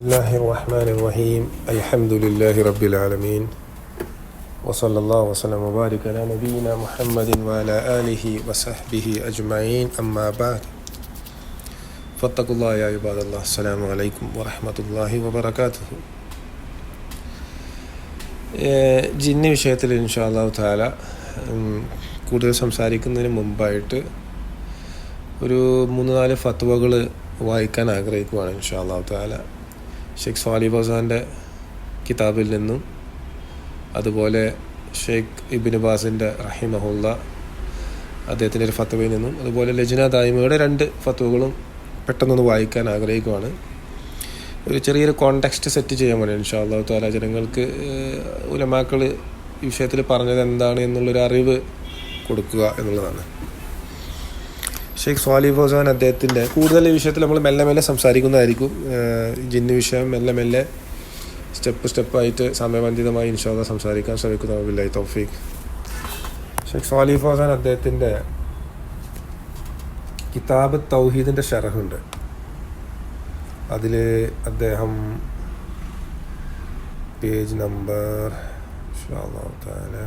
الله الرحمن الرحيم الحمد لله رب العالمين وصلى الله وسلم وبارك على نبينا محمد وعلى آله وصحبه أجمعين أما بعد فاتقوا الله يا عباد الله السلام عليكم ورحمة الله وبركاته ഏഹ് ജിന്നി വിഷയത്തിൽ ഇൻഷാ അള്ളാഹു താല ഉം, കൂടുതൽ സംസാരിക്കുന്നതിന് മുമ്പായിട്ട് ഒരു മൂന്ന് നാല് ഫത്വകൾ വായിക്കാൻ ആഗ്രഹിക്കുവാണ് ഇൻഷാ അള്ളാഹു താല ഷെയ്ഖ് സ്വാലി ബസാന്റെ കിതാബിൽ നിന്നും അതുപോലെ ഷെയ്ഖ് ഇബിൻ ബാസിന്റെ റഹിമഹുല്ല അദ്ദേഹത്തിന്റെ ഒരു ഫത്വയിൽ നിന്നും അതുപോലെ ലജ്ന ദായ്മയുടെ രണ്ട് ഫത്വകളും പെട്ടെന്നൊന്ന് വായിക്കാൻ ആഗ്രഹിക്കുവാണ്. ഒരു ചെറിയൊരു കോണ്ടെക്സ്റ്റ് സെറ്റ് ചെയ്യാൻ വേണ്ടി ഇൻഷാ അള്ളാഹു താല ജനങ്ങൾക്ക് ഉലമാക്കൾ ഈ വിഷയത്തിൽ പറഞ്ഞത് എന്താണ് എന്നുള്ളൊരു അറിവ് കൊടുക്കുക എന്നുള്ളതാണ്. ഷെയ്ഖ് സ്വാലി ഫോസാൻ അദ്ദേഹത്തിന്റെ കൂടുതൽ ഈ വിഷയത്തിൽ നമ്മൾ മെല്ലെ മെല്ലെ സംസാരിക്കുന്നതായിരിക്കും. ജിന്ന് വിഷയം മെല്ലെ മെല്ലെ സ്റ്റെപ്പ് സ്റ്റെപ്പായിട്ട് സമയബന്ധിതമായി ഇൻഷാദ സംസാരിക്കാൻ ശ്രമിക്കുന്ന അബില്ലായി തൗഫീഖ്. ഷെയ്ഖ് സ്വാലി ഫോസാൻ അദ്ദേഹത്തിന്റെ കിതാബ് തൗഹീദിന്റെ ഷറഹുണ്ട് അതിൽ അദ്ദേഹം പേജ് നമ്പർ ഇൻഷാ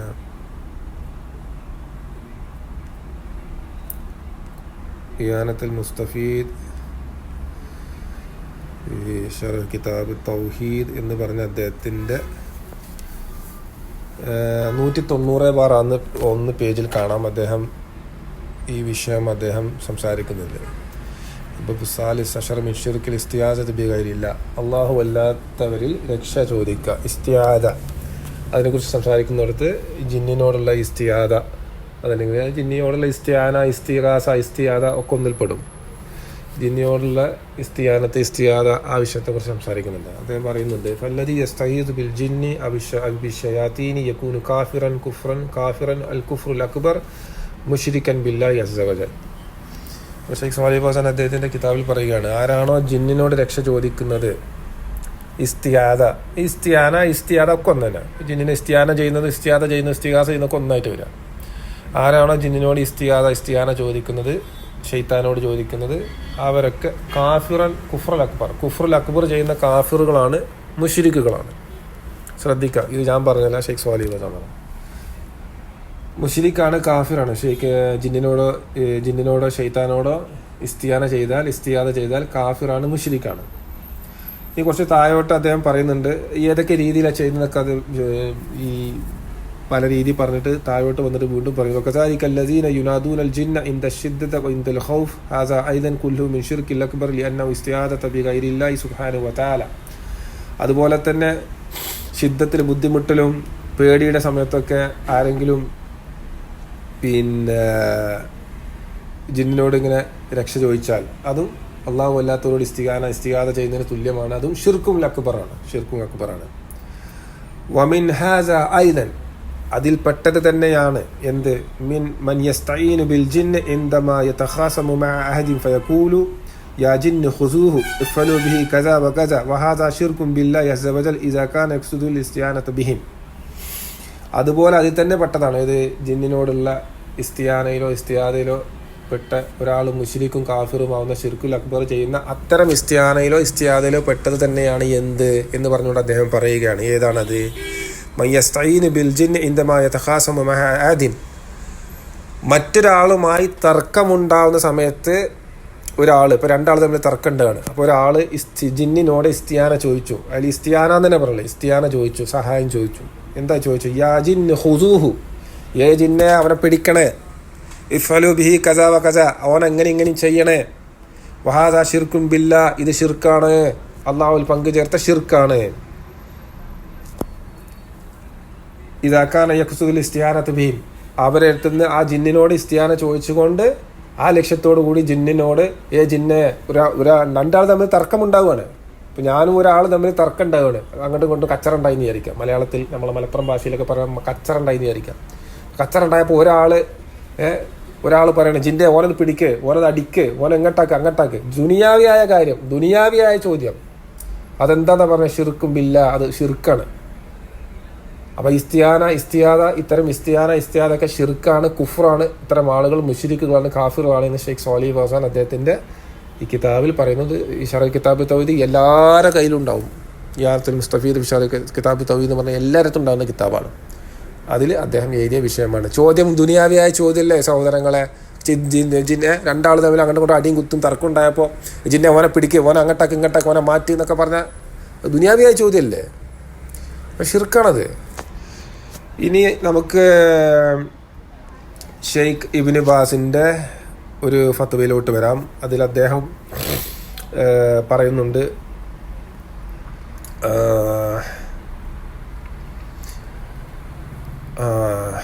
ഇയാനത്തുൽ മുസ്തഫീദ് കിതാബ് തൗഹീദ് എന്ന് പറഞ്ഞ അദ്ദേഹത്തിന്റെ നൂറ്റി തൊണ്ണൂറ് ബാർ അന്ന് ഒന്ന് പേജിൽ കാണാം അദ്ദേഹം ഈ വിഷയം അദ്ദേഹം സംസാരിക്കുന്നത്. ഇപ്പോൾ സാലിസ് അഷർ മിഷിർക്കിൽ ഇസ്തിയാജ ബിഗൈരില്ല അള്ളാഹു അല്ലാത്തവരിൽ രക്ഷ ചോദിക്കുക ഇസ്തിയാദ. അതിനെക്കുറിച്ച് സംസാരിക്കുന്നിടത്ത് ജിന്നിനോടുള്ള ഇസ്തിയാദ. അതല്ലെങ്കിൽ ജിന്നിയോടുള്ള ഇസ്തിയാന ഇസ്തിഹാസ ഇസ്തിയാദ ഒക്കെ ഒന്നിൽപ്പെടും ജിന്നിയോടുള്ള ഇസ്തിയാനത്തെ ഇസ്തിയാദ ആ വിഷയത്തെക്കുറിച്ച് സംസാരിക്കുന്നുണ്ട്. അദ്ദേഹം പറയുന്നുണ്ട് യസ്തഹീദ് ബിൽ ജിന്നി അബിഷ അബിഷയാത്തീനി കാഫിറൻ കുഫ്രൻ കാഫിറൻ അൽ കുഫ്രുൽ അക്ബർ മുഷിരിക്കൻ ബില്ലാഹി അസവജൻ ഷെയ്ഖ് സ്വാലി ഹസാൻ അദ്ദേഹത്തിന്റെ കിതാബിൽ പറയുകയാണ് ആരാണോ ജിന്നിനോട് രക്ഷ ചോദിക്കുന്നത്? ഇസ്തിയാദ. ഇസ്തിയാന ഇസ്തിയാദ ഒക്കെ ഒന്നു തന്നെ ജിന്നിനെ ഇസ്തിയാന ചെയ്യുന്നത് ഇസ്തിയാദ ചെയ്യുന്നത് ഇസ്തിഹാസ ചെയ്യുന്നതൊക്കെ ഒന്നായിട്ട് വരാം ആരാണോ ജിന്നിനോട് ഇസ്തിയാദ ഇസ്തിയാന ചോദിക്കുന്നത് ഷെയ്ത്താനോട് ചോദിക്കുന്നത് അവരൊക്കെ കാഫിറൻ കുഫ്രൽ അക്ബർ. കുഫ്രൽ അക്ബർ ചെയ്യുന്ന കാഫിറുകളാണ് മുഷിരിക്കുകളാണ് ശ്രദ്ധിക്കുക ഇത് ഞാൻ പറഞ്ഞല്ല ഷെയ്ഖ് സ്വാലി പറഞ്ഞു മുഷിരിക്കാണ് കാഫിറാണ്. ഷെയ്ഖ് ജിന്നിനോടോ ജിന്നിനോടോ ഷെയ്ത്താനോടോ ഇസ്തിയാന ചെയ്താൽ ഇസ്തിയാദ ചെയ്താൽ കാഫിറാണ് മുഷിരിക്കാണ് ഈ കുറച്ച് താഴോട്ട് അദ്ദേഹം പറയുന്നുണ്ട് ഏതൊക്കെ രീതിയിലാണ് ചെയ്യുന്നതൊക്കെ അത് ഈ പല രീതി പറഞ്ഞിട്ട് താഴോട്ട് വന്നിട്ട് വീണ്ടും പറയുന്നു. കസാരിക്ക് അല്ലസീന യുനാദൂൻ അൽ ജിന്ന ഇൻ ദഷിദ്ദ ഇൻ ദൽ ഹൗഫ് ഹാസ ഐദൻ കുല്ലു മിൻ ഷിർക്കിൽ അക്ബർ ലി അന്ന ഇസ്തിയാദ തബി ഗൈരില്ലാഹി സുഹാനു വതാല അതുപോലെ തന്നെ ശിദ്ധത്തിൽ ബുദ്ധിമുട്ടലും പേടിയുടെ സമയത്തൊക്കെ ആരെങ്കിലും പിന്നെ ജിന്നിനോട് ഇങ്ങനെ രക്ഷ ചോദിച്ചാൽ അതും അള്ളാഹു അല്ലാത്തവരോട് ഇസ്തികാന ഇസ്തികാത ചെയ്യുന്നതിന് തുല്യമാണ്. അതും ഷിർക്കും അക്ബറാണ് ഷിർക്കും അക്ബറാണ്. വമിൻ ഹാസ ഐദൻ അതിൽപ്പെട്ടത് തന്നെയാണ്. എന്ത്? മിൻ യസ്തഈനു ബിൽ ജിൻ ഇൻദമാ യതഖാസമു മാ അഹദിൻ ഫയഖൂലു ഖുസൂഹു ഇഫ്അലു ബിഹി കസാ വകസാ വഹാദാ ഷിർക്കും ബില്ലാഹി അസ്സ വജൽ ഇദാ കാന യഖ്സുദുൽ ഇസ്തിയാനത ബിഹിം. അതുപോലെ അതിൽ തന്നെ പെട്ടതാണ്. ഇത് ജിന്നിനോടുള്ള ഇസ്തിയാനയിലോ ഇസ്തിയാദയിലോ പെട്ട ഒരാൾ മുസ്ലിക്കും കാഫിറുമാവുന്ന ഷിർക്കുൽ അക്ബർ ചെയ്യുന്ന അത്തരം ഇസ്തിയാനയിലോ ഇസ്തിയാദയിലോ പെട്ടത് തന്നെയാണ് എന്ത് എന്ന് പറഞ്ഞുകൊണ്ട് അദ്ദേഹം പറയുകയാണ്. ഏതാണത്? മറ്റൊരാളുമായി തർക്കമുണ്ടാവുന്ന സമയത്ത് ഒരാൾ ഇപ്പോൾ രണ്ടാൾ തമ്മിൽ തർക്കമുണ്ടാണ് അപ്പോൾ ഒരാൾ ഇസ്തി ജിന്നിനോട് ഇസ്തിയാന ചോദിച്ചു. അതിൽ ഇസ്തിയാന തന്നെ പറയില്ല ഇസ്തിയാന ചോദിച്ചു സഹായം ചോദിച്ചു. എന്താ ചോദിച്ചു? യാ ജിന്ന് ഹുസൂഹു ഏ ജിന്നെ അവനെ പിടിക്കണേ. ഇഫലു ബിഹി കസ വ കസ. അവൻ എങ്ങനെ ഇങ്ങനെ ചെയ്യണേ. വഹാദ ഷിർക്കും ബില്ല. ഇത് ഷിർക്കാണ് അള്ളാഹുൽ പങ്കു ചേർത്ത ഷിർക്കാണ് ഇതാക്കാണ് യക്സുൽ ഇസ്തിയാനത്ത് ഭീം അവരെടുത്തുനിന്ന് ആ ജിന്നിനോട് ഇസ്തിയാന ചോദിച്ചുകൊണ്ട് ആ ലക്ഷ്യത്തോടു കൂടി ജിന്നിനോട് ഏ ജിന്നെ ഒരാ ഒരാ രണ്ടാൾ തമ്മിൽ തർക്കമുണ്ടാവുകയാണ്. ഇപ്പം ഞാനും ഒരാൾ തമ്മിൽ തർക്കം ഉണ്ടാവുകയാണ് അങ്ങോട്ടും ഇങ്ങോട്ടും കച്ചറ ഉണ്ടായിന്ന് വിചാരിക്കാം. മലയാളത്തിൽ നമ്മൾ മലപ്പുറം ഭാഷയിലൊക്കെ പറയാം കച്ചറ ഉണ്ടായിന്ന് വിചാരിക്കാം. കച്ചറ ഉണ്ടായപ്പോൾ ഒരാൾ ഒരാൾ പറയണം ജിന്റെ ഓനത് പിടിക്ക് ഓനത് അടിക്ക് ഓന എങ്ങോട്ടാക്ക് അങ്ങട്ടാക്ക്. ദുനിയാവിയായ കാര്യം ദുനിയാവിയായ ചോദ്യം. അതെന്താണെന്ന് പറഞ്ഞാൽ ഷിർക്കും ബില്ല അത് ഷിർക്കാണ് അപ്പൊ ഇസ്തിയാന ഇസ്തിയാദ ഇത്തരം ഇസ്തിയാന ഇസ്തിയാദ ഒക്കെ ഷിർക്കാണ് കുഫറാണ് ഇത്തരം ആളുകൾ മുഷിരിക്കുകളാണ് കാഫിറുകളാണ് എന്ന് ഷെയ്ഖ് സോലി ഫസാൻ അദ്ദേഹത്തിന്റെ ഈ കിതാബിൽ പറയുന്നത്. ഈ ഷറ കിതാബ് തൗഹീദ് എല്ലാവരുടെ കയ്യിലുണ്ടാവും യാത്തുൽ മുസ്തഫീദ് വിഷാദ് കിതാബ് തൗഹീദ് എന്ന് പറഞ്ഞാൽ എല്ലായിടത്തും ഉണ്ടാകുന്ന കിതാബാണ്. അതിൽ അദ്ദേഹം എഴുതിയ വിഷയമാണ്. ചോദ്യം ദുനിയാവിയായ ചോദ്യമല്ലേ സഹോദരങ്ങളെ? ജിന്നെ രണ്ടാൾ തമ്മിൽ അങ്ങോട്ട് കൊണ്ട് അടിയും കുത്തും തർക്കം ഉണ്ടായപ്പോൾ ജിന്നെ ഓനെ പിടിക്കുക ഓനെ അങ്ങോട്ടൊക്കെ ഇങ്ങോട്ടൊക്കെ ഓനെ മാറ്റി എന്നൊക്കെ പറഞ്ഞാൽ ദുനിയാവിയായ ചോദ്യമല്ലേ? ഷിർക്കാണത് ഇനി നമുക്ക് ഷെയ്ഖ് ഇബിന് ബാസിന്റെ ഒരു ഫത്തുവയിലോട്ട് വരാം. അതിൽ അദ്ദേഹം പറയുന്നുണ്ട് ആഹ്,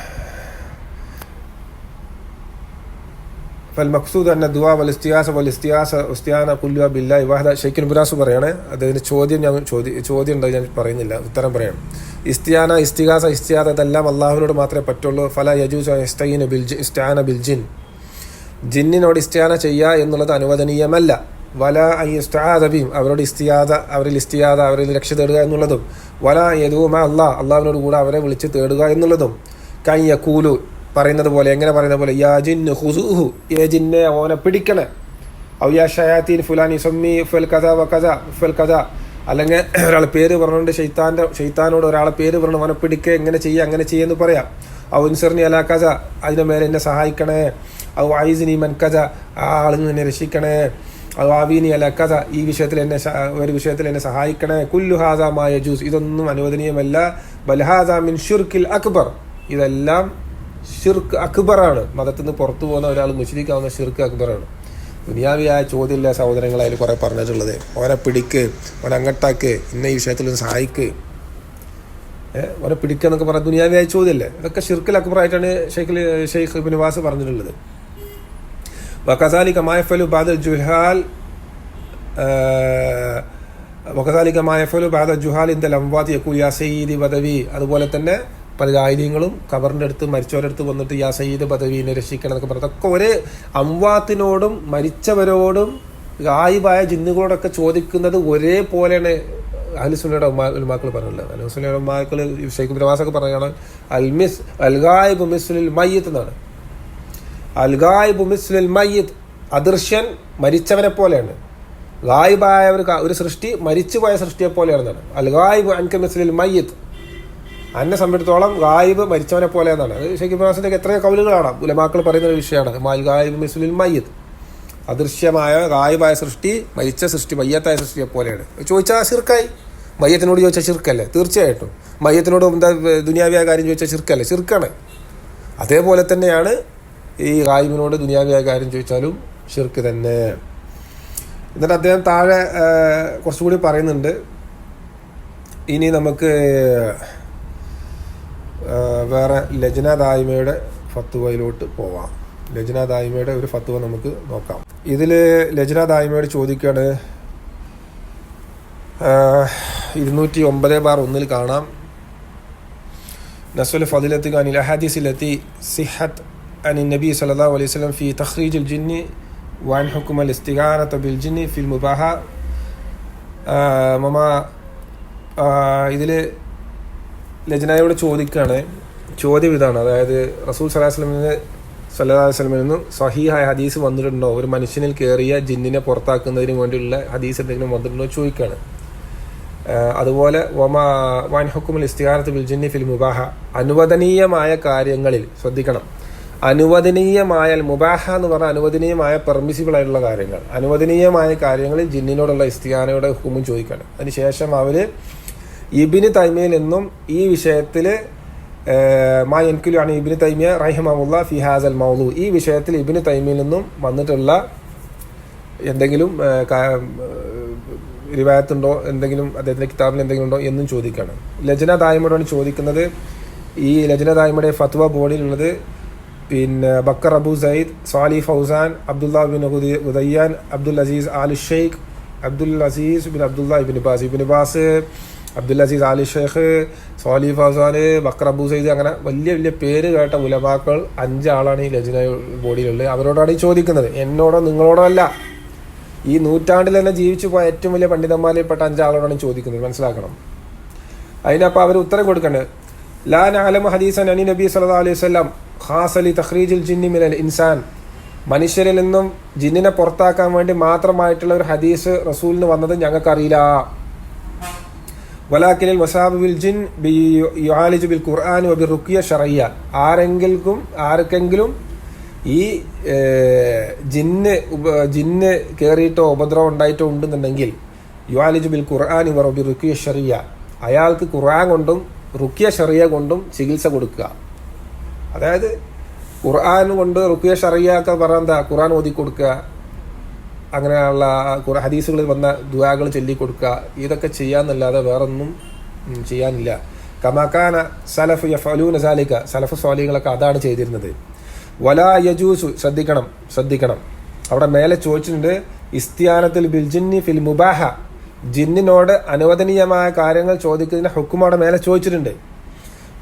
ഫൽമഖ്സൂദ് അന്ന ദുവാ വലിസ്തിയാസ വലിസ്തിയാസ ഉസ്തിയാന കുല്ലുവ ബില്ല ഇവാഹദ ഷെയ്ഖിൻ ബുരാസ് പറയാണ്. അദ്ദേഹത്തിന് ചോദ്യം ഞാൻ ചോദ്യം ചോദ്യം ഉണ്ടോ ഞാൻ പറയുന്നില്ല. ഉത്തരം പറയാം. ഇസ്തിയാന ഇസ്തിഹാസ ഇസ്തിയാദ ഇതെല്ലാം അള്ളാഹുവിനോട് മാത്രമേ പറ്റുള്ളൂ. ഫല യജൂസ് ഇസ്തീന ബിൽജി ബിൽ ബിൽജിൻ ജിന്നിനോട് ഇസ്തിയാന ചെയ്യുക എന്നുള്ളത് അനുവദനീയമല്ല. വല ഐ ഇസ്താദബിയും അവരോട് ഇസ്തിയാദ അവരിൽ ഇസ്തിയാദ അവരിൽ രക്ഷ തേടുക എന്നുള്ളതും. വല യദൂമ അള്ളാഹ് അള്ളാഹുവിനോട് കൂടെ അവരെ വിളിച്ച് തേടുക എന്നുള്ളതും. കൈ യക്കൂലു പറയുന്നത് പോലെ എങ്ങനെ പറയുന്ന പോലെ യാ ഓനെ പിടിക്കണേ. ഔ യാ ഷയാത്തീൻ ഫുലാനി സമ്മി ഫൽ കഥ വ കഥ ഫൽ കഥ അല്ലെങ്കിൽ ഒരാളെ പേര് പറഞ്ഞുകൊണ്ട് ഷെയ്ത്താന്റെ ഷെയ്ത്താനോട് ഒരാളെ പേര് പറഞ്ഞു അവനെ പിടിക്കുക എങ്ങനെ ചെയ്യുക അങ്ങനെ ചെയ്യുമെന്ന് പറയാം. ഔ ഇൻസറിനി അലാ കഥ അതിന്റെ മേലെ എന്നെ സഹായിക്കണേ. ഔ ഐസിനി മൻ കഥ ആ ആളിൽ നിന്ന് എന്നെ രക്ഷിക്കണേ. ഔ ആവീനി അല കഥ ഈ വിഷയത്തിൽ എന്നെ ഒരു വിഷയത്തിൽ എന്നെ സഹായിക്കണേ. കുല്ലു ഹാദാമായ ജ്യൂസ് ഇതൊന്നും അനുവദനീയമല്ല. ബൽഹാദ മിൻ ഷുർക്കിൽ അക്ബർ. ഇതെല്ലാം ഷിർക്ക് അക്ബറാണ്. മതത്തിൽ നിന്ന് പുറത്തു പോകുന്ന ഒരാൾ മുഷരീഖ് ആവുന്ന ഷിർക്ക് അക്ബറാണ്. ദുനിയാവിയായ ചോദ്യമില്ല സഹോദരങ്ങളെ അതിൽ കുറെ പറഞ്ഞിട്ടുള്ളത്. ഓരെ പിടിക്ക് ഓരെ അങ്ങട്ടാക്ക് ഇന്ന ഈ വിഷയത്തിലൊന്ന് സഹായിക്ക്. ഓനെ പിടിക്കുക എന്നൊക്കെ പറഞ്ഞാൽ ദുനിയാവിയായ ചോദ്യമില്ലേ? ഇതൊക്കെ ഷിർക്കിൽ അക്ബറായിട്ടാണ് ഷെയ്ഖ് ഷെയ്ഖ് ബിനുവാസ് പറഞ്ഞിട്ടുള്ളത്. വക്കസാലി കമായഫലു ബാദൽ ജുഹാൽ വക്കസാലി കമായഫലു ബാദൽ ജുഹാൽ ഇന്ദൽ അംവാദ് യക്കു യാ സയ്യിദി അതുപോലെ തന്നെ പല ജാഹിദീങ്ങളും കബറിന്റെ അടുത്ത് മരിച്ചവരുടെ അടുത്ത് വന്നിട്ട് യാ സയ്യിദ് പദവീനെ രക്ഷിക്കണം എന്നൊക്കെ പറഞ്ഞത് അതൊക്കെ ഒരേ അംവാത്തിനോടും മരിച്ചവരോടും ഗായിബായ ജിന്നുകളോടൊക്കെ ചോദിക്കുന്നത് ഒരേ ഒരേപോലെയാണ് അഹ്ലുസുന്നയുടെ ഉലമാക്കൾ പറഞ്ഞിട്ടുള്ളത്. അഹ്ലുസുന്നയുടെ ഉലമാക്കൾ ഷെയ്ഖ് പ്രവാസൊക്കെ പറയുകയാണ് അൽമിസ് അൽഗായിബ് മിസ്ലിൽ മയ്യത്ത് എന്നാണ്. അൽഗായിബ് മിസ്ലിൽ മയ്യത്ത് അദൃശ്യൻ മരിച്ചവനെ പോലെയാണ്. ഗായിബായ ഒരു ഒരു സൃഷ്ടി മരിച്ചുപോയ സൃഷ്ടിയെ പോലെയാണെന്നാണ് അൽഗായിബ് അൻക മിസ്ലിൽ മയ്യിദ് അന്നെ സംബന്ധിച്ചിടത്തോളം ഗായിബ് മരിച്ചവനെ പോലെ എന്നാണ് അത് ഷെയ്ഖ് ഇബ്രാസിന്റെ എത്രയോ കവലുകളാണ് ഉലമാക്കൾ പറയുന്ന ഒരു വിഷയമാണ്. മാൽ ഗായിബ് മിസ്ലിൽ മയ്യത് അദൃശ്യമായ ഗായിബായ സൃഷ്ടി മരിച്ച സൃഷ്ടി മയ്യത്തായ സൃഷ്ടിയെ പോലെയാണ്. ചോദിച്ചാൽ ശിർക്കായി? മയ്യത്തിനോട് ചോദിച്ചാൽ ശിർക്കല്ലേ? തീർച്ചയായിട്ടും. മയ്യത്തിനോട് എന്താ ദുനിയാവിയായ കാര്യം ചോദിച്ചാൽ ശിർക്കല്ലേ? ശിർക്കാണ്. അതേപോലെ തന്നെയാണ് ഈ ഗായിബിനോട് ദുനിയാവിയായ കാര്യം ചോദിച്ചാലും ഷിർക്ക് തന്നെ. എന്നിട്ട് അദ്ദേഹം താഴെ കുറച്ചുകൂടി പറയുന്നുണ്ട്. ഇനി നമുക്ക് വേറെ ലജന ദായ്മയുടെ ഫത്തുവയിലോട്ട് പോവാം. ലജന ദായ്മയുടെ ഒരു ഫത്തുവ നമുക്ക് നോക്കാം. ഇതിൽ ലജന ദായ്മയോട് ചോദിക്കുകയാണ് ഇരുന്നൂറ്റി ഒമ്പത് ബാർ ഒന്നിൽ കാണാം. നസുൽ ഫതിലത്ത് ഖാനിൽ അഹാദിസിലെത്തി സിഹത്ത് അനി നബി സല്ലാ അലൈഹി സ്വലം ഫി തഖ്രീജുൽ ജിന്നി വാൻ ഹുക്കുമൽ അൽ ഇസ്തിഖാറത്ത് ബിൽ ജിന്നി ഫിൽ മുബാഹ. മമ ഇതിൽ ലജനായോട് ചോദിക്കുകയാണ് ചോദ്യം ഇതാണ്. അതായത് റസൂൽ സലാഹ് സല്ലാസ്ലമിൽ നിന്നും സഹീഹായ ഹദീസ് വന്നിട്ടുണ്ടോ? ഒരു മനുഷ്യനിൽ കയറിയ ജിന്നിനെ പുറത്താക്കുന്നതിന് വേണ്ടിയുള്ള ഹദീസ് എന്തെങ്കിലും വന്നിട്ടുണ്ടോ ചോദിക്കുകയാണ് അതുപോലെ വമ വാൻ ഹുക്കുമുൽ ഇസ്തിഹാരത്ത് ബിൽ ജിന്നി ഫിൽ മുബാഹ. അനുവദനീയമായ കാര്യങ്ങളിൽ ശ്രദ്ധിക്കണം. അനുവദനീയമായ മുബാഹ എന്ന് പറഞ്ഞാൽ അനുവദനീയമായ പെർമിസിബിൾ ആയിട്ടുള്ള കാര്യങ്ങൾ. അനുവദനീയമായ കാര്യങ്ങളിൽ ജിന്നിനോടുള്ള ഇസ്തിഹാനയുടെ ഹുക്കും ചോദിക്കണം. അതിനുശേഷം അവർ ഇബിന് തൈമയിൽ നിന്നും ഈ വിഷയത്തിൽ മാ എൻകുലു ഇബിന് തൈമിയ റഹിമുള്ള ഫിഹാസ് അൽ മൗലു ഈ വിഷയത്തിൽ ഇബിന് തൈമിയിൽ നിന്നും വന്നിട്ടുള്ള എന്തെങ്കിലും റിവായത്തുണ്ടോ? എന്തെങ്കിലും അദ്ദേഹത്തിന്റെ കിതാബിൽ എന്തെങ്കിലും ഉണ്ടോ എന്നും ചോദിക്കുകയാണ് ലജന ദായ്മയോടാണ് ചോദിക്കുന്നത്. ഈ ലജന ദായ്മയുടെ ഫത്വ ബോർഡിലുള്ളത് പിന്നെ Bakr Abu Zaid Saleh Fawzan Abdullah bin ഉദയ- ഉദയ്യാൻ Abdul Aziz Al Sheikh Abdul Aziz bin Abdullah Ibn Baz. Ibn Baz Abdul Aziz Al Sheikh Saleh Fawzan Bakr Abu Zaid അങ്ങനെ വലിയ വലിയ പേര് കേട്ട ഉലമാക്കൾ അഞ്ചാളാണ് ഈ ലജ്ന ബോഡിയിലുള്ളത് അവരോടാണ് ഈ ചോദിക്കുന്നത്. എന്നോടോ നിങ്ങളോടോ അല്ല. ഈ നൂറ്റാണ്ടിൽ തന്നെ ജീവിച്ചു പോയ ഏറ്റവും വലിയ പണ്ഡിതന്മാരിൽപ്പെട്ട അഞ്ചാളോടാണ് ചോദിക്കുന്നത്. മനസ്സിലാക്കണം. അതിനപ്പോൾ അവർ ഉത്തരം കൊടുക്കണ്ട്. ലാ ആലം ഹദീസൻ അനി നബി സല്ലാ അലൈഹി വസല്ലം ഖാസ് അലി തഹ്രീജിൽ ജിന്നി മിനൽ ഇൻസാൻ. മനുഷ്യരിൽ നിന്നും ജിന്നിനെ പുറത്താക്കാൻ വേണ്ടി മാത്രമായിട്ടുള്ള ഒരു ഹദീസ് റസൂലിന് വന്നത് ഞങ്ങൾക്കറിയില്ല. വലാക്കിനിൽ മസാബിൽ ജിൻ ബി ബിൽ ഖുർആൻ വബി റുക്കിയ ഷറയ്യ. ആരെങ്കിലും ആർക്കെങ്കിലും ഈ ജിന്ന് ജിന്ന് കയറിയിട്ടോ ഉപദ്രവം ഉണ്ടായിട്ടോ ഉണ്ടെന്നുണ്ടെങ്കിൽ യുആലിജ് ബിൽ ഖുർആൻ വബി റുക്കിയ ഷറിയ അയാൾക്ക് ഖുർആൻ കൊണ്ടും റുക്കിയ ഷറിയ കൊണ്ടും ചികിത്സ കൊടുക്കുക. അതായത് ഖുർആൻ കൊണ്ട് റുക്കിയ ഷറിയ ഒക്കെ പറഞ്ഞാൽ എന്താ? ഖുർആൻ ഓതി കൊടുക്കുക അങ്ങനെയുള്ള കുറെ ഹദീസുകളിൽ വന്ന ദുവാകൾ ചൊല്ലിക്കൊടുക്കുക ഇതൊക്കെ ചെയ്യാന്നല്ലാതെ വേറൊന്നും ചെയ്യാനില്ല. കമാക്കാന സലഫ് യഫലൂന നസാലിക്ക സലഫ് സ്വാലികളൊക്കെ അതാണ് ചെയ്തിരുന്നത്. വലാ യജൂസു ശ്രദ്ധിക്കണം ശ്രദ്ധിക്കണം. അവിടെ മേലെ ചോദിച്ചിട്ടുണ്ട് ഇസ്തിയാനത്തിൽ ബിൽജിന്നി ഫിൽ മുബാഹ. ജിന്നിനോട് അനുവദനീയമായ കാര്യങ്ങൾ ചോദിക്കുന്നതിന് അവിടെ മേലെ ചോദിച്ചിട്ടുണ്ട്.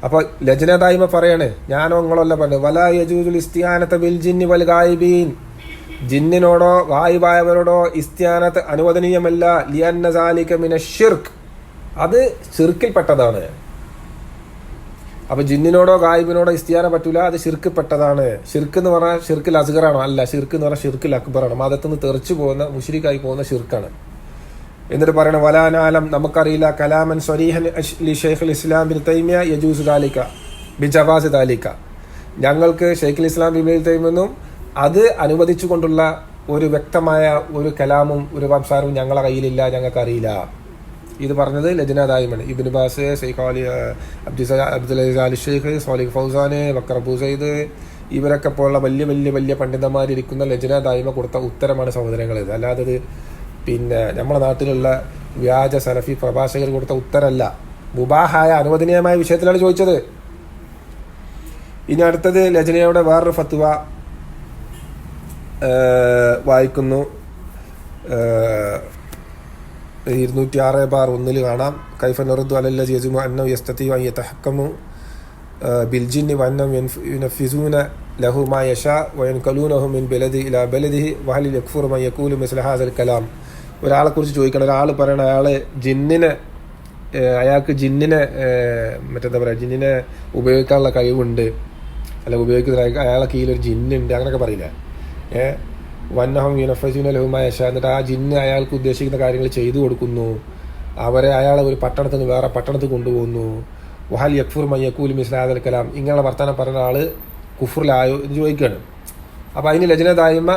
അപ്പൊ ലജനതായ്മ പറയാണ് ഞാനോ നിങ്ങളല്ല പറഞ്ഞു വലാ യജൂസുൽ ഇസ്തിയാനത്തെ ബിൽ ജിന്നി വൽ ഗായിബീൻ. ജിന്നിനോടോ വായുവായവരോടോ ഇസ്ത്യാനത്ത് അനുവദനീയമല്ല. ലിയന്ന സാലിക മിന ഷിർക്ക് അത് ഷിർക്കിൽപ്പെട്ടതാണ് അപ്പൊ ജിന്നിനോടോ ഗായിബിനോടോ ഇസ്തിയാന പറ്റൂല അത് ഷിർക്കിൽപ്പെട്ടതാണ് ഷിർക്ക് എന്ന് പറഞ്ഞാൽ ഷിർക്കിൽ അസ്ഗറാണോ അല്ല ഷിർക്ക് എന്ന് പറഞ്ഞാൽ ഷിർക്കിൽ അക്ബറാണ്. മതത്തിൽ നിന്ന് തെറിച്ചു പോകുന്ന മുഷിരിക്കായി പോകുന്ന ഷിർക്കാണ് എന്നിട്ട് പറയണം വലാനാലം നമുക്കറിയില്ല കലാമൻ സ്വരീഹൻ അഷ് ലി ഷെയ്ഖുൽ ഇസ്ലാം ബിൻ തൈമിയ യജൂസ് താലിക്ക ബി ജവാസ് ദാലിക്ക ഞങ്ങൾക്ക് ഷെയ്ഖുൽ ഇസ്ലാം ബിബിൽ തൈമെന്നും അത് അനുവദിച്ചുകൊണ്ടുള്ള ഒരു വ്യക്തമായ ഒരു കലാമും ഒരു സംസാരവും ഞങ്ങളെ കയ്യിലില്ല ഞങ്ങൾക്കറിയില്ല ഇത് പറഞ്ഞത് ലജ്ന ദായിമാണ്. Ibn Baz Sheikh Al Abdul Aziz Al Sheikh Saleh ഫൗസാന് Bakr ഇവരൊക്കെ പോലുള്ള വലിയ വലിയ വലിയ പണ്ഡിതന്മാരിരിക്കുന്ന ലജ്ന ദായിമ കൊടുത്ത ഉത്തരമാണ് സഹോദരങ്ങൾ ഇത് അല്ലാതെ ഇത് പിന്നെ നമ്മുടെ നാട്ടിലുള്ള വ്യാജ സലഫി പ്രഭാഷകർ കൊടുത്ത ഉത്തരമല്ല മുബാഹായ അനുവദനീയമായ വിഷയത്തിലാണ് ചോദിച്ചത്. ഇനി അടുത്തത് ലജനയുടെ വേറൊരു ഫത്വ. വായിക്കുന്നു. ഇരുന്നൂറ്റി ആറ് ബാർ ഒന്നിൽ കാണാം. കൈഫ നുറദു അലല്ല യജുമു അന്നം യസ്തത്തി അൻ തഹക്കമു ബിൽജിന്നി വന്നം യുനഫിസൂന ലഹു മാ യശാ വയൻകലൂനഹു മിൻ ബലദി ഇലാ ബലദി വഹൽ യക്ഫുറു മ യഖൂലു മിസ്ലഹാസൽ കലാം. ഒരാളെ കുറിച്ച് ചോദിക്കണം. ഒരാൾ പറയണ അയാൾ ജിന്നിനെ അയാൾക്ക് ജിന്നിനെ മറ്റെന്താ പറയുക ജിന്നിനെ ഉപയോഗിക്കാനുള്ള കഴിവുണ്ട്. അല്ല ഉപയോഗിക്കുന്ന അയാളെ കീഴിൽ ഒരു ജിന്നുണ്ട്. അങ്ങനെയൊക്കെ പറയില്ല? വന്നഹം യുനഫസൂന ലഹുമായ എന്നിട്ട് ആ ജിന്ന് അയാൾക്ക് ഉദ്ദേശിക്കുന്ന കാര്യങ്ങൾ ചെയ്തു കൊടുക്കുന്നു. അവരെ അയാൾ ഒരു പട്ടണത്തിൽ നിന്ന് വേറെ പട്ടണത്തിൽ കൊണ്ടുപോകുന്നു. വഹൽ യക്ഫുർ മയ്യക്കൂൽ മിസ്ലാദൽ കലാം. ഇങ്ങനെയുള്ള വർത്തമാനം പറയുന്ന ആൾ കുഫുറിലായോ എന്ന് ചോദിക്കുകയാണ് അപ്പോൾ അതിന് ലജന ദായ്മ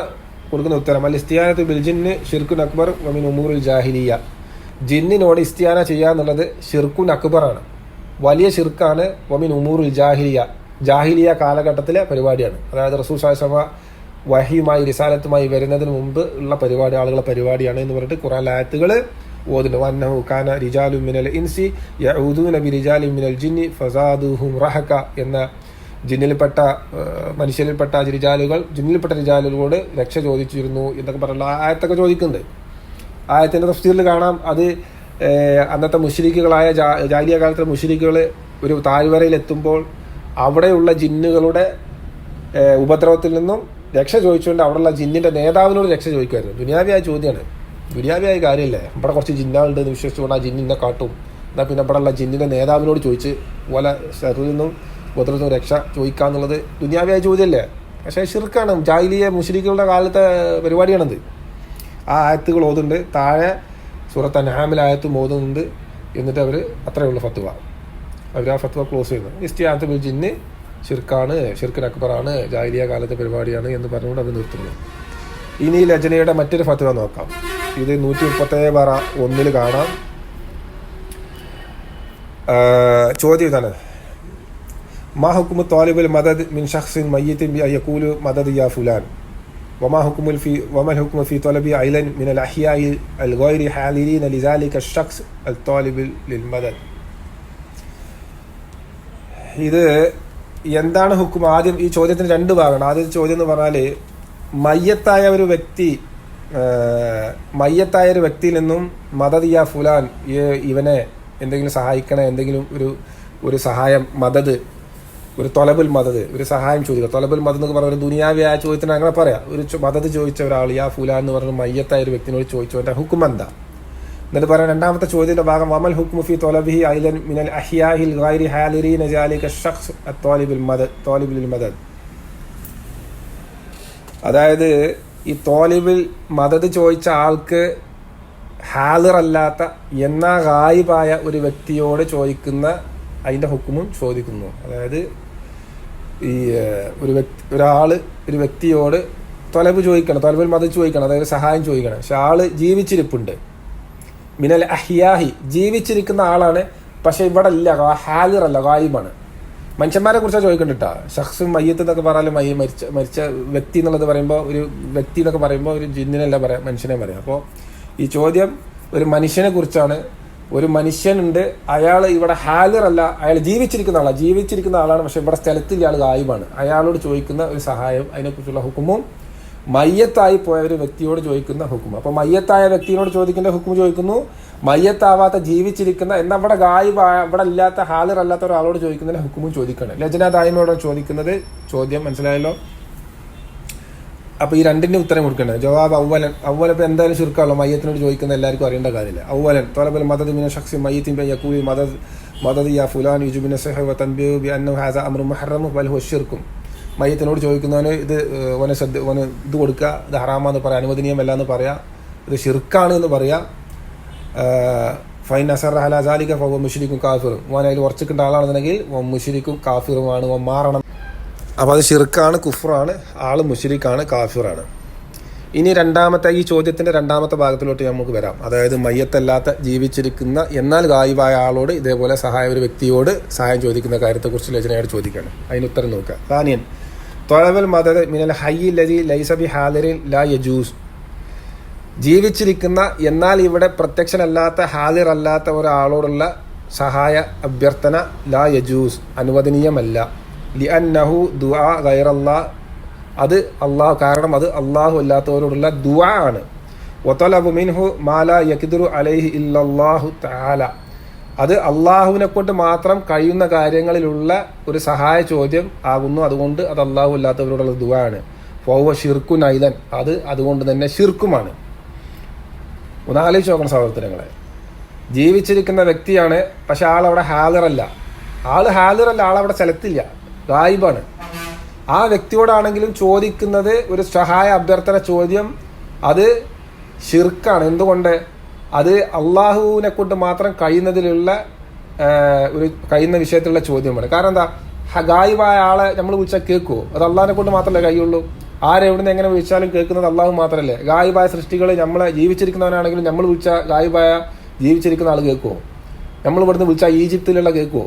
കൊടുക്കുന്ന ഉത്തരം അല്ല ഇസ്തിയാനത്ത് ബിൽജിന് ഷിർക്കുൻ അക്ബർ വമിൻ ഉമൂറുൽ ജാഹിലിയ. ജിന്നിനോട് ഇസ്തിയാന ചെയ്യാന്നുള്ളത് ഷിർക്കുൻ അക്ബറാണ് വലിയ ഷിർക്കാണ് വമിൻ ഉമൂറുൽ ജാഹിലിയ. ജാഹിലിയ കാലഘട്ടത്തിലെ പരിപാടിയാണ്. അതായത് റസൂൽ സാഹിസമ വഹിയുമായി റിസാലത്തുമായി വരുന്നതിന് മുമ്പ് ഉള്ള പരിപാടി ആളുകളെ പരിപാടിയാണ് എന്ന് പറഞ്ഞിട്ട് കുറേ ലാത്തുകൾ മിനൽ ഇൻസി മിനൽ ജിന്നി എന്ന ജിന്നിൽപ്പെട്ട മനുഷ്യരിൽപ്പെട്ട ജിരിജാലുകൾ ജിന്നിൽപ്പെട്ട റിജാലുകളോട് രക്ഷ ചോദിച്ചിരുന്നു എന്നൊക്കെ പറഞ്ഞുള്ള ആയത്തൊക്കെ ചോദിക്കുന്നുണ്ട്. ആയത്തിന്റെ തഫ്സീറിൽ കാണാം. അത് അന്നത്തെ മുഷരിക്കുകളായ ജാലിയ കാലത്തെ മുഷരിക്കുകൾ ഒരു താഴ്വരയിൽ എത്തുമ്പോൾ അവിടെയുള്ള ജിന്നുകളുടെ ഉപദ്രവത്തിൽ നിന്നും രക്ഷ ചോദിച്ചുകൊണ്ട് അവിടെയുള്ള ജിന്നിന്റെ നേതാവിനോട് രക്ഷ ചോദിക്കുമായിരുന്നു. ദുനിയാവിയായ ചോദ്യമാണ് ദുനിയാവിയായ കാര്യമല്ലേ. ഇവിടെ കുറച്ച് ജിന്നുകളുണ്ട് എന്ന് വിശ്വസിച്ചുകൊണ്ട് ആ ജിന്നിനെ കാട്ടും. എന്നാൽ പിന്നെ ഇവിടെയുള്ള ജിന്നിന്റെ നേതാവിനോട് ചോദിച്ച് പോലെ ഷെറിൽ നിന്നും ഉപദ്രവത്തിൽ നിന്നും രക്ഷ ചോദിക്കാന്നുള്ളത് ദുനിയാവിയായ ചോദ്യമല്ലേ. പക്ഷേ ഷിർക്കാണ് ജാഹിലിയ മുഷരിക്കുകളുടെ കാലത്തെ പരിപാടിയാണത്. ആ ആയത്തുകൾ ഓതുന്നുണ്ട്. താഴെ സൂറത്ത് അനഹാമിലായത്തും ഓതുന്നുണ്ട്. എന്നിട്ട് അവർ അത്രയുള്ള ഫത്വ. അവർ ആ ഫത്വ ക്ലോസ് ചെയ്യുന്നു. ഇസ്തിയാത്ത് ബിൽ ജിന്ന് ഷിർക്കാണ് ഷിർക്കിൻ അക്ബറാണ് ജാഹിലിയ കാലത്തെ പരിപാടിയാണ് എന്ന് പറഞ്ഞുകൊണ്ട് അത് നിർത്തുന്നു ഇനി ലജനയുടെ മറ്റൊരു ഫത്വ നോക്കാം ഇത് നൂറ്റി മുപ്പത്തേഴ് പറ ഒന്നിൽ കാണാം ആ, ചോദ്യം ഇതാണ് ما حكم طالب المدد من شخص ميت بأن يقول مدد يا فلان وما حكم في وما الحكم في طلب عيلا من الأحياء الغير حاضرين لذلك الشخص الطالب للمدد ഇത് എന്താണ് ഹുക്കും? ആദ്യം ഈ ചോദ്യത്തിന് രണ്ട് ഭാഗമാണ്. ആദ്യത്തെ ചോദ്യം എന്ന് പറഞ്ഞാൽ മയ്യത്തായ ഒരു വ്യക്തി മയ്യത്തായ ഒരു വ്യക്തിയിൽ നിന്നും മദദിയ ഫുലാൻ ഇവനെ എന്തെങ്കിലും സഹായിക്കണേ എന്തെങ്കിലും ഒരു ഒരു സഹായം മദത് ഒരു തൊലബുൽ മദത് ഒരു സഹായം ചോദിക്കുക. തൊലബുൽ മദത് എന്നൊക്കെ പറഞ്ഞ ഒരു ദുനിയാവിയായ ചോദ്യത്തിന് അങ്ങനെ പറയാം. ഒരു മദത് ചോദിച്ച ഒരാൾ യാ ഫുലാൻ എന്ന് പറഞ്ഞ മയ്യത്തായ ഒരു വ്യക്തിനോട് ചോദിച്ചു അവന്റെ ഹുക്കും എന്താ? എന്നിട്ട് പറയാം രണ്ടാമത്തെ ചോദ്യത്തിന്റെ ഭാഗം വമൽ ഹുക്മുഫി തൊലബിഹി ഐലൻ മിനൽ അഹിയാഹിൽ ഗൈരി ഹാലിറി നജാലിക ഷഖ്സ് തോലിബിൽ മദദ് തോലിബിൽ മദദ്. അതായത് ഈ തോലിബിൽ മദത് ചോദിച്ച ആൾക്ക് ഹാലിറല്ലാത്ത എന്നാ ഗായിബായ ഒരു വ്യക്തിയോട് ചോദിക്കുന്ന അതിന്റെ ഹുക്കുമും ചോദിക്കുന്നു. അതായത് ഈ ഒരു വ്യക്തി ഒരാൾ ഒരു വ്യക്തിയോട് തൊലബ് ചോദിക്കണം തൊലബിൽ മതം ചോദിക്കണം അതായത് സഹായം ചോദിക്കണം. പക്ഷെ ആൾ ജീവിച്ചിരിപ്പുണ്ട്. മിനൽ അഹിയാഹി ജീവിച്ചിരിക്കുന്ന ആളാണ്. പക്ഷെ ഇവിടെ ഇല്ല അല്ല ഗായിബാണ് മനുഷ്യന്മാരെ കുറിച്ചാണ് ചോദിക്കണ്ടിട്ടാ. ഷഖ്സ് മയ്യത്ത് എന്നൊക്കെ പറഞ്ഞാലും മയ്യ മരിച്ച മരിച്ച വ്യക്തി എന്നുള്ളത് പറയുമ്പോൾ ഒരു വ്യക്തി എന്നൊക്കെ പറയുമ്പോൾ ഒരു ജിന്നിനല്ല പറയാം മനുഷ്യനെ പറയാം. അപ്പോൾ ഈ ചോദ്യം ഒരു മനുഷ്യനെ കുറിച്ചാണ്. ഒരു മനുഷ്യനുണ്ട് അയാൾ ഇവിടെ അല്ല അയാൾ ജീവിച്ചിരിക്കുന്ന ആളാണ് ജീവിച്ചിരിക്കുന്ന ആളാണ് പക്ഷെ ഇവിടെ സ്ഥലത്തിൽ ഇയാൾ ഗായിബാണ് അയാളോട് ചോദിക്കുന്ന ഒരു സഹായം അതിനെക്കുറിച്ചുള്ള ഹുക്കുമും മയ്യത്തായി പോയ ഒരു വ്യക്തിയോട് ചോദിക്കുന്ന ഹുക്കും. അപ്പോൾ മയ്യത്തായ വ്യക്തിയോട് ചോദിക്കുന്ന ഹുക്കും ചോദിക്കുന്നു. മയ്യത്താവാത്ത ജീവിച്ചിരിക്കുന്ന എന്നാ ഇവിടെ ഗായി ഇവിടെ ഇല്ലാത്ത ഹാലിറല്ലാത്ത ഒരാളോട് ചോദിക്കുന്നതിന് ഹുക്കുമും ചോദിക്കണം. ലജന ദായ്മയോട് ചോദിക്കുന്നത് ചോദ്യം മനസ്സിലായല്ലോ? അപ്പൊ ഈ രണ്ടിന്റെ ഉത്തരം കൊടുക്കണ്ട ജവാബ് അവലൻ ഔവലൻ ഇപ്പൊ എന്തായാലും ചുരുക്കമല്ലോ മയ്യത്തിനോട് ചോദിക്കുന്ന എല്ലാവർക്കും അറിയേണ്ട കാര്യമില്ല. അവലൻ തോലബൽ മദദ് മിന ഷഖ്സി മയ്യത്തിൻ ബൈ യഖൂലി മദദ് മദദ് യാ ഫുലാൻ യുജുബിന സഹവ തൻബിയു ബി അന്നഹു ഹാസ അംറു മുഹറമു ബൽ ഹുവ ശിർക്കും. മയ്യത്തിനോട് ചോദിക്കുന്നവന് ഇത് വന ശ്രദ്ധ ഓന് ഇത് കൊടുക്കുക ഇത് ഹറാമാന്ന് പറയാം അനുവദനീയമല്ല എന്ന് പറയാം ഇത് ഷിർക്കാണ് എന്ന് പറയാം. ഫൈൻ അസർ ഫവ മുഷിരിക്കും കാഫിറും. ഓൻ അതിൽ ഉറച്ചിക്കേണ്ട ആളാണെന്നുണ്ടെങ്കിൽ ഓൻ മുഷിരിക്കും കാഫിറുമാണ് ഓൻ മാറണം. അപ്പോൾ അത് ഷിർക്കാണ് കുഫറാണ് ആൾ മുഷിരിക്കാണ് കാഫിറാണ്. ഇനി രണ്ടാമത്തെ ഈ ചോദ്യത്തിന്റെ രണ്ടാമത്തെ ഭാഗത്തിലോട്ട് നമുക്ക് വരാം. അതായത് മയ്യത്തല്ലാത്ത ജീവിച്ചിരിക്കുന്ന എന്നാൽ ഗായിവായ ആളോട് ഇതേപോലെ സഹായ ഒരു വ്യക്തിയോട് സഹായം ചോദിക്കുന്ന കാര്യത്തെക്കുറിച്ച് രചനയോട് ചോദിക്കുകയാണ്. അതിന് ഉത്തരം നോക്കുക. താനിയൻ തൊഴവൽ മദത് മിനൽ ഹയ്യി ലജി ലൈസബി ഹാദറിൻ ലാ യജൂസ്. ജീവിച്ചിരിക്കുന്ന എന്നാൽ ഇവിടെ പ്രത്യക്ഷനല്ലാത്ത ഹാദിർ അല്ലാത്ത ഒരാളോടുള്ള സഹായ അഭ്യർത്ഥന ലാ യജൂസ് അനുവദനീയമല്ല. ലി അൻ നഹു ദുആ ഗൈറല്ലാ അത് അള്ളാഹു കാരണം അത് അള്ളാഹു അല്ലാത്തവരോടുള്ള ദുആ ആണ്. ഒത്തലബു മിൻഹു മാല യക്കിദുറു അലൈഹി ഇല്ലല്ലാഹു തആല. അത് അള്ളാഹുവിനെ കൊണ്ട് മാത്രം കഴിയുന്ന കാര്യങ്ങളിലുള്ള ഒരു സഹായ ചോദ്യം ആകുന്നു. അതുകൊണ്ട് അത് അള്ളാഹു അല്ലാത്തവരോടുള്ള ദുവാണ് പോവ ഫൗവ നൈതൻ അത് അതുകൊണ്ട് തന്നെ ഷിർക്കുമാണ് ഒന്നാലോചിച്ച് നോക്കണം സഹോദരങ്ങളെ. ജീവിച്ചിരിക്കുന്ന വ്യക്തിയാണ് പക്ഷെ ആളവിടെ ഹാലറല്ല ആൾ ഹാലറല്ല ആളവിടെ സ്ഥലത്തില്ല ഗായിബാണ്. ആ വ്യക്തിയോടാണെങ്കിലും ചോദിക്കുന്നത് ഒരു സഹായ അഭ്യർത്ഥന ചോദ്യം അത് ഷിർക്കാണ് എന്തുകൊണ്ട്? അത് അള്ളാഹുവിനെ കൊണ്ട് മാത്രം കഴിയുന്നതിലുള്ള ഒരു കഴിയുന്ന വിഷയത്തിലുള്ള ചോദ്യമാണ്. കാരണം എന്താ? ഗായിബായ ആളെ നമ്മൾ വിളിച്ചാൽ കേൾക്കുമോ അത് അള്ളാഹിനെ കൊണ്ട് മാത്രമല്ലേ കഴിയുള്ളൂ? ആരെവിടുന്ന് എങ്ങനെ വിളിച്ചാലും കേൾക്കുന്നത് അള്ളാഹു മാത്രമല്ലേ ഗായിബായ സൃഷ്ടികൾ നമ്മളെ ജീവിച്ചിരിക്കുന്നവനാണെങ്കിലും നമ്മൾ വിളിച്ച ഗായിബായ ജീവിച്ചിരിക്കുന്ന ആൾ കേൾക്കുമോ നമ്മൾ ഇവിടുന്ന് വിളിച്ചാൽ ഈജിപ്തിലുള്ള കേൾക്കുമോ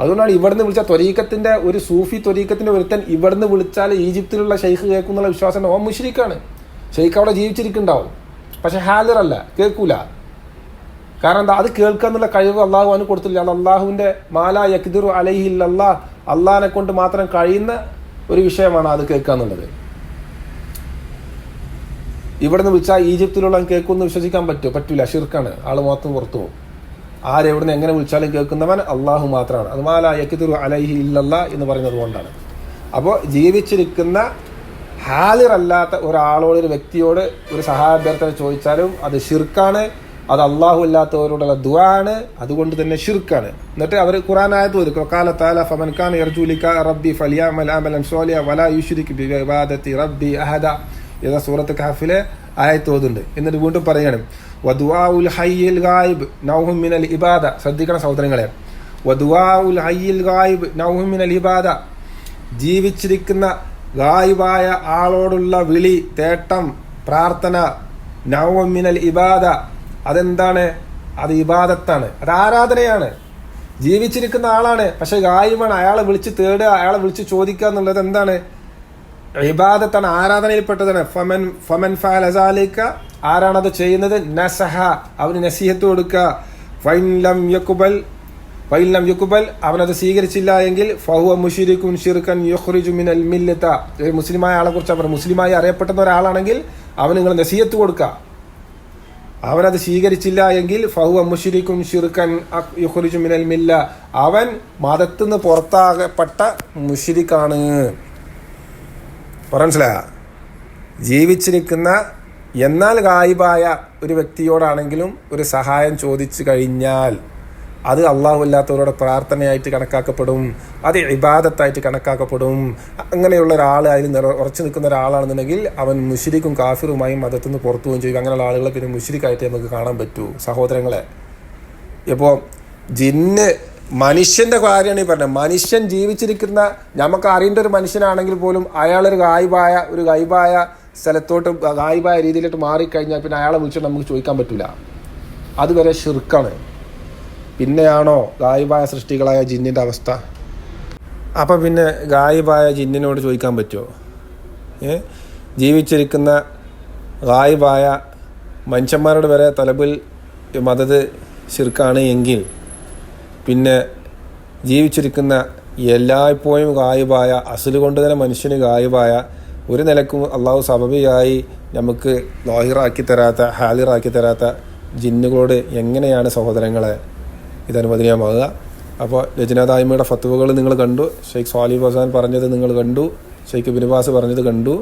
അതുകൊണ്ടാണ് ഇവിടുന്ന് വിളിച്ച ത്വരീക്കത്തിന്റെ ഒരു സൂഫി ത്വരീക്കത്തിന്റെ ഒരുത്തൻ ഇവിടുന്ന് വിളിച്ചാൽ ഈജിപ്തിലുള്ള ഷെയ്ഖ് കേൾക്കുന്നുള്ള വിശ്വാസം ഓ മുഷിരിക്കാണ് ഷെയ്ഖ് അവിടെ ജീവിച്ചിരിക്കുന്നുണ്ടാവും. പക്ഷെ അല്ല കേൾക്കൂല. കാരണം എന്താ അത് കേൾക്കുക എന്നുള്ള കഴിവ് അള്ളാഹു അവന് കൊടുത്തില്ല. അത് അള്ളാഹുവിന്റെ മാല യക്ദിറു അലൈഹി അല്ലാ അള്ളാഹിനെ കൊണ്ട് മാത്രം കഴിയുന്ന ഒരു വിഷയമാണ് അത് കേൾക്കുക എന്നുള്ളത്. ഇവിടെ നിന്ന് വിളിച്ചാൽ ഈജിപ്തിലുള്ള കേൾക്കുമെന്ന് വിശ്വസിക്കാൻ പറ്റുമോ പറ്റൂല ഷിർക്കാണ് ആൾ മാത്രം പുറത്തു പോകും. ആരെവിടുന്ന് എങ്ങനെ വിളിച്ചാലും കേൾക്കുന്നവൻ അള്ളാഹു മാത്രമാണ്. അത് മാല യക്കിതുറു അലൈഹി ഇല്ലല്ലാ എന്ന് പറയുന്നത് കൊണ്ടാണ്. അപ്പോൾ ജീവിച്ചിരിക്കുന്ന ഹാലിറല്ലാത്ത ഒരാളോട് ഒരു വ്യക്തിയോട് ഒരു സഹായാഭ്യർത്ഥന ചോദിച്ചാലും അത് ഷിർക്കാണ് അത് അള്ളാഹു അല്ലാത്തവരോടുള്ള ദുവാണ് അതുകൊണ്ട് തന്നെ ഷിർക്കാണ് എന്നിട്ട് അവർ ഖുറാൻ ആയത്ത് ഒരു കാല താല ഫമൻ ഖാൻ യർജുലിക റബ്ബി ഫലിയാമൽ അമലൻ സോലിയ വല യുഷ്രിക് ബിബാദത്തി റബ്ബി അഹദ. എന്ന സൂറത്ത് കഹഫിലെ ആയത്ത് ഓതുണ്ട് എന്നിട്ട് വീണ്ടും പറയണം വദുആഉൽ ഹയ്യിൽ ഗായിബ് നൗഹും മിനൽ ഇബാദ. ശ്രദ്ധിക്കണം സഹോദരങ്ങളെ വദുആഉൽ ഹയ്യിൽ ഗായിബ് നൗഹും മിനൽ ഇബാദ. ജീവിച്ചിരിക്കുന്ന ഗായിബായ ആളോടുള്ള വിളി തേട്ടം പ്രാർത്ഥന നവമിനൽ ഇബാദ അതെന്താണ്? അത് ഇബാദത്താണ്. അത് ആരാധനയാണ്. ജീവിച്ചിരിക്കുന്ന ആളാണ്. പക്ഷെ ഗായിബാണ്. അയാളെ വിളിച്ച് തേടുക അയാളെ വിളിച്ച് ചോദിക്കുക എന്നുള്ളത് എന്താണ്? ഇബാദത്താണ് ആരാധനയിൽപ്പെട്ടതാണ്. ഫമൻ ഫമൻ ഫാലസാലിക്ക ആരാണത് ചെയ്യുന്നത്? നസഹ. അവന് നസീഹത്ത് കൊടുക്കുക. ഫൈൻ ലം യക്കുബൽ ഫൈൻലം യുക്കുബൽ അവനത് സ്വീകരിച്ചില്ല എങ്കിൽ ഫഹുവ മുഷിരിക്കുൻ ഷിർക്കൻ യുഖ്റിജു മിനൽ മില്ലത്ത. ഒരു മുസ്ലിമായ ആളെ കുറിച്ച് അവർ മുസ്ലിമായി അറിയപ്പെടുന്ന ഒരാളാണെങ്കിൽ അവൻ നിങ്ങൾ നസീഹത്ത് കൊടുക്കുക അവനത് സ്വീകരിച്ചില്ല എങ്കിൽ ഫഹുവ മുഷിരിക്കുൻ ഷിർക്കൻ യുഖ്റിജു മിനൽ മില്ല. അവൻ മതത്തിൽ നിന്ന് പുറത്താകപ്പെട്ട മുഷിരിക്കാണ് മനസ്സിലായ? ജീവിച്ചിരിക്കുന്ന എന്നാൽ ഗായിബായ ഒരു വ്യക്തിയോടാണെങ്കിലും ഒരു സഹായം ചോദിച്ചു കഴിഞ്ഞാൽ അത് അള്ളാഹു അല്ലാത്തവരുടെ പ്രാർത്ഥനയായിട്ട് കണക്കാക്കപ്പെടും അത് ഇബാദത്തായിട്ട് കണക്കാക്കപ്പെടും. അങ്ങനെയുള്ള ഒരാൾ അതിൽ ഉറച്ചു നിൽക്കുന്ന ഒരാളാണെന്നുണ്ടെങ്കിൽ അവൻ മുഷിരിക്കും കാഫിറുമായി മതത്തിൽ നിന്ന് പുറത്തു പോകുകയും ചെയ്യും. അങ്ങനെയുള്ള ആളുകളെ പിന്നെ മുഷിരിക്കായിട്ട് നമുക്ക് കാണാൻ പറ്റൂ. സഹോദരങ്ങളെ ഇപ്പോൾ ജിന്ന് മനുഷ്യന്റെ കാര്യമാണ് ഈ പറഞ്ഞത്. മനുഷ്യൻ ജീവിച്ചിരിക്കുന്ന നമുക്ക് അറിയേണ്ട ഒരു മനുഷ്യനാണെങ്കിൽ പോലും അയാളൊരു ഗായിബായ ഒരു ഗായിബായ സ്ഥലത്തോട്ട് ഗായിബായ രീതിയിലോട്ട് മാറിക്കഴിഞ്ഞാൽ പിന്നെ അയാളെ വിളിച്ചിട്ട് നമുക്ക് ചോദിക്കാൻ പറ്റില്ല അതുവരെ ഷിർക്കാണ് പിന്നെയാണോ ഗായിബായ സൃഷ്ടികളായ ജിന്നിന്റെ അവസ്ഥ? അപ്പോൾ പിന്നെ ഗായിബായ ജിന്നിനോട് ചോദിക്കാൻ പറ്റുമോ ഏ? ജീവിച്ചിരിക്കുന്ന ഗായിബായ മനുഷ്യന്മാരുടെ വരെ തലബിൽ മതത് ശിർക്കാണ് എങ്കിൽ പിന്നെ ജീവിച്ചിരിക്കുന്ന എല്ലായ്പ്പോഴും ഗായിബായ അസുൽ കൊണ്ട് തന്നെ മനുഷ്യന് ഗായിബായ ഒരു നിലക്കും അള്ളാഹു സബബിയായി നമുക്ക് ലോഹിറാക്കി തരാത്ത ഹാലിറാക്കി തരാത്ത ജിന്നുകളോട് എങ്ങനെയാണ് സഹോദരങ്ങളെ ഇത് അനുവദനീയമാകുക അപ്പോൾ രചനാദായ്മയുടെ ഫത്തുവകൾ നിങ്ങൾ കണ്ടു. ഷെയ്ഖ് സ്വാലി ഹസാൻ പറഞ്ഞത് നിങ്ങൾ കണ്ടു. ഷെയ്ഖ് ബിനുബാസ് പറഞ്ഞത് കണ്ടു.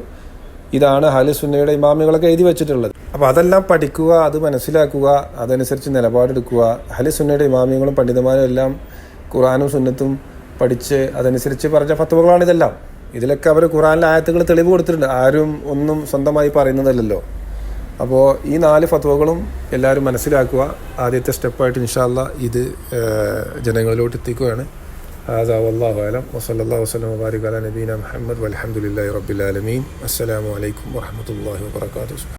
ഇതാണ് ഹാലി സുന്നയുടെ ഇമാമികളൊക്കെ എഴുതി വെച്ചിട്ടുള്ളത്. അപ്പോൾ അതെല്ലാം പഠിക്കുക അത് മനസ്സിലാക്കുക അതനുസരിച്ച് നിലപാടെടുക്കുക. ഹാലി സുന്നയുടെ ഇമാമികളും പണ്ഡിതന്മാരും എല്ലാം ഖുറാനും സുന്നത്തും പഠിച്ച് അതനുസരിച്ച് പറഞ്ഞ ഫത്തുവകളാണ് ഇതെല്ലാം ഇതിലൊക്കെ അവർ ഖുറാനിലെ ആയത്തുകൾ തെളിവ് കൊടുത്തിട്ടുണ്ട്. ആരും ഒന്നും സ്വന്തമായി പറയുന്നതല്ലല്ലോ. അപ്പോൾ ഈ നാല് ഫത്വകളും എല്ലാവരും മനസ്സിലാക്കുക. ആദ്യത്തെ സ്റ്റെപ്പായിട്ട് ഇൻഷാല്ല ഇത് ജനങ്ങളിലോട്ട് എത്തിക്കുകയാണ്. അലം. വസല്ലാ വസ്ലം വബാരിക് അല നബീന മുഹമ്മദ് വലഹമുല്ലാ റബ്ബുലാലമീൻ അസ്സാം വലൈക്കും വാഹമത്തല്ലാഹി വാത്തു